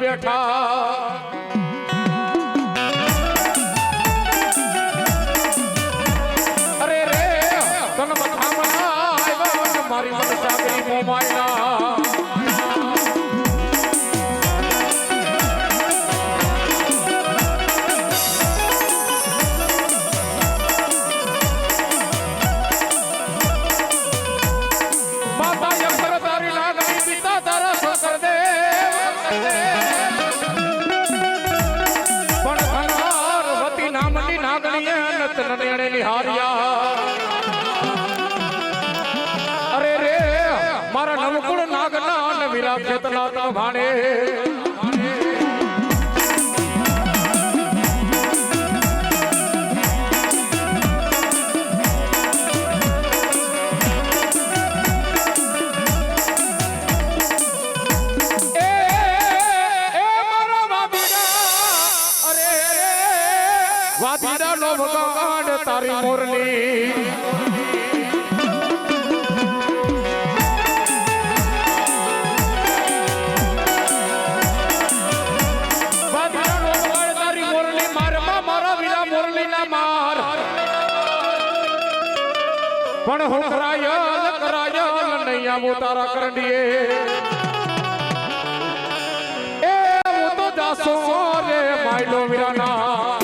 બેઠા. અરે રે તન ને મારી મન સાગરી મોમાયના નાગણીએ નત નનેણે નિહાર્યા અરે રે મારા નવકુળ નાગના અને વિરા ખેતના તા ભાણે. પણ હું કરાયલ કરાયલ નહીં આવું તારા કરંડીએ. એ હું તો જાસો રે, માયલો વીરાના.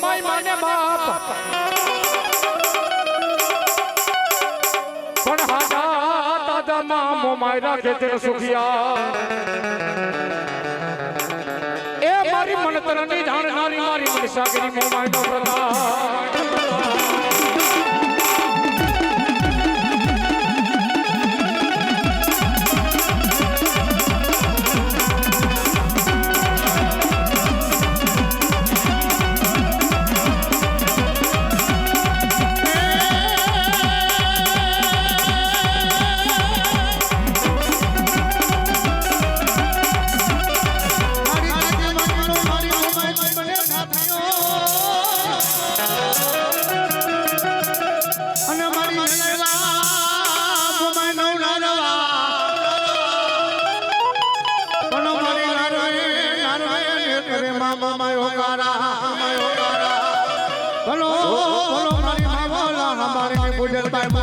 કમાઈ માને બાપ. પણ હાડા દાદા મામો માયરા ખેતર સુખિયા. એ મારી મનતરની જાણનારી મારી મનસાગરી મો માયનો પ્રતાપ Bye.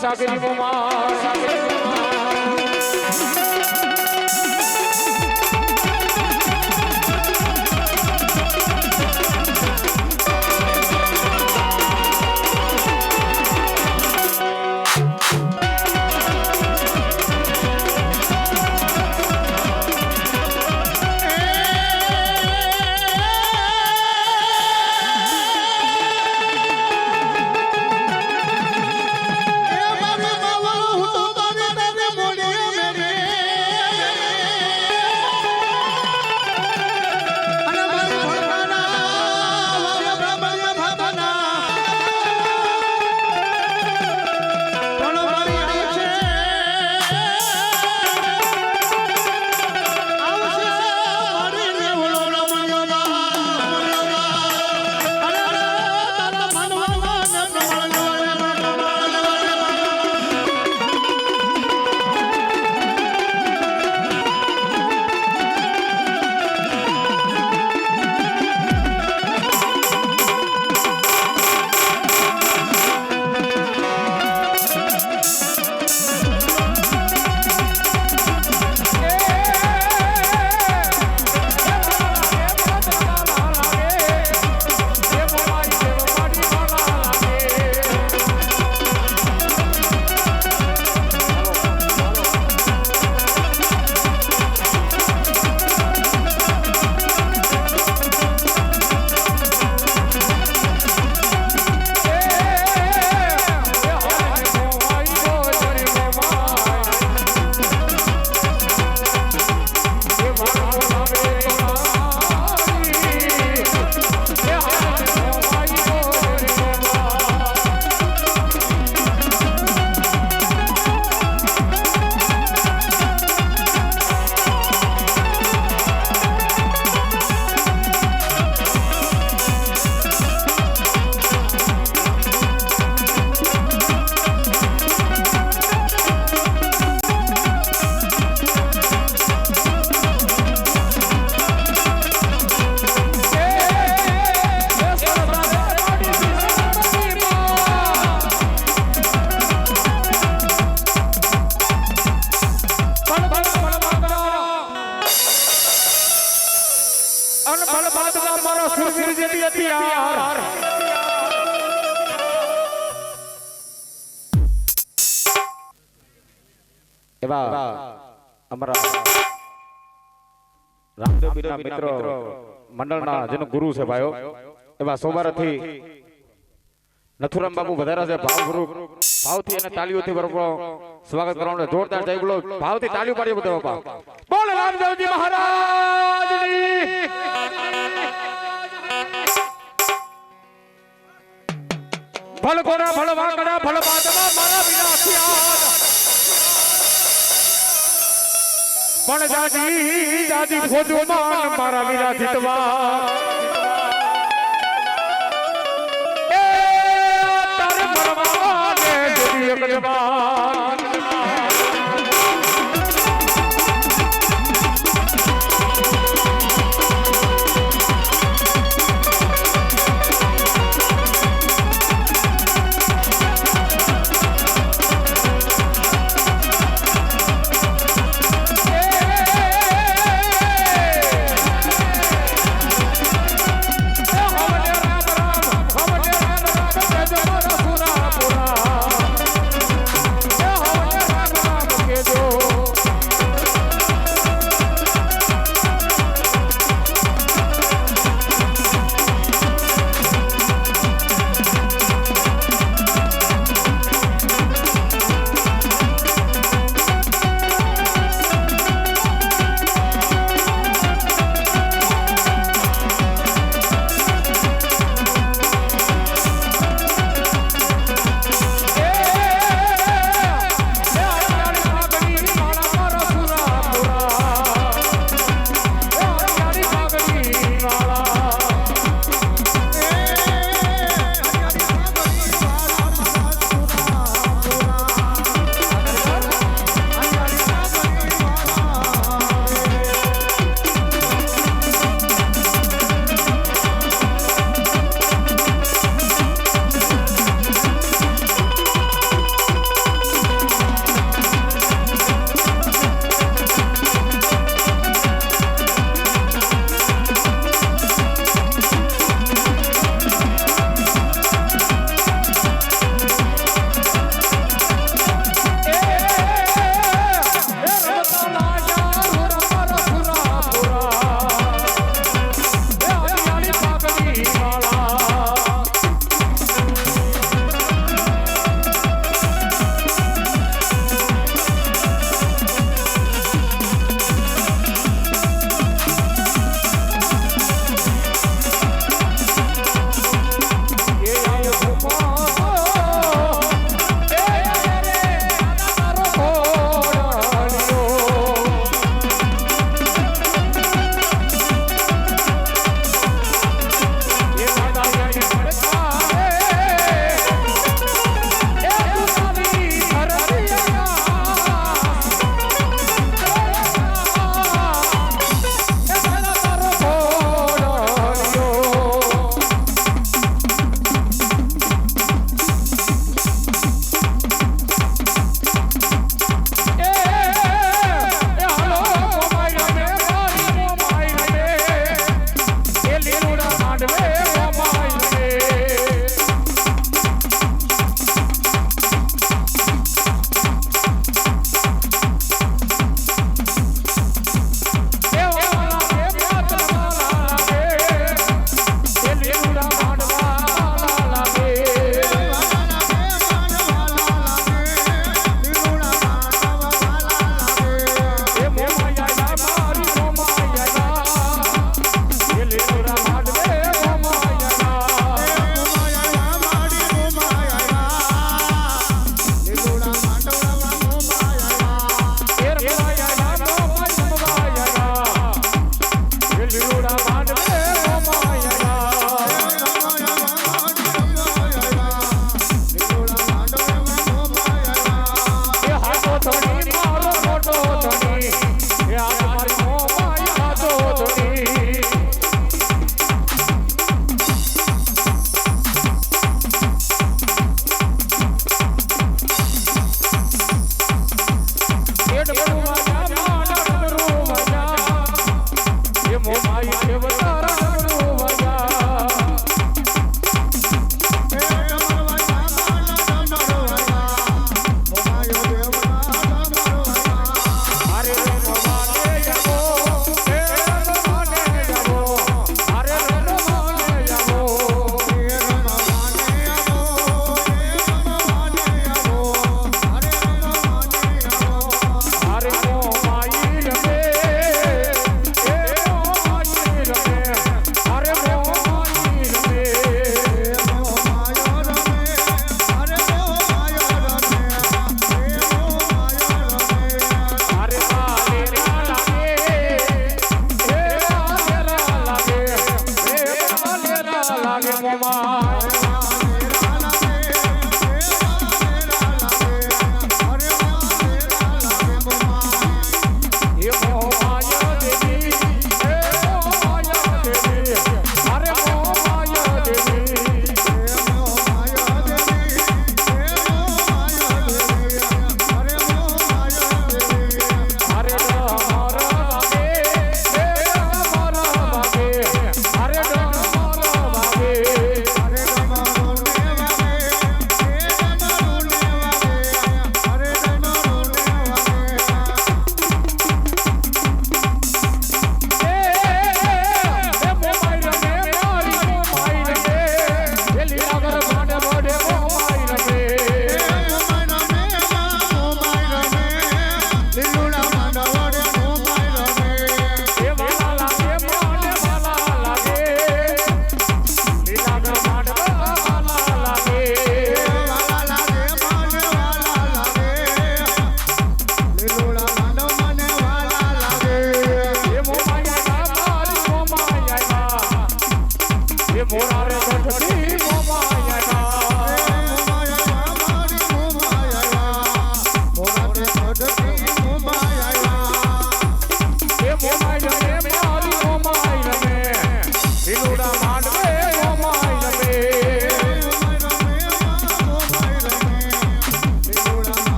સાગરી મોમાં એવા અમારા રામદેવ મિત્રો, મંડળના જેનો ગુરુ છે ભાઈઓ, એવા સોમવારથી નથુરામ બાબુ વધારે છે ભાવ ગુરુ ભાવથી અને તાળીઓથી બરોબર સ્વાગત કરવાનું જોરદાર જય બોલો. ભાવથી તાળીઓ પાડીએ બધા બાપા. બોલ રામદેવજી મહારાજ ભલ ગોરા ભલ વાંકડા ભલ બાદમાં મારા વિના પણ જાજી જાજી ખોટું માન મારા વિના જીતવા. એ તારે મરવાને જોડી એક જવાન.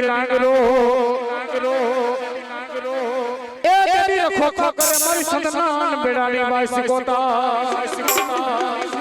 તેરી લાગરો લાગરો લાગરો એ તેરી ખોખો કરે મારી સદનાન બેડાલી બાઈ સિકોતા સિકોતા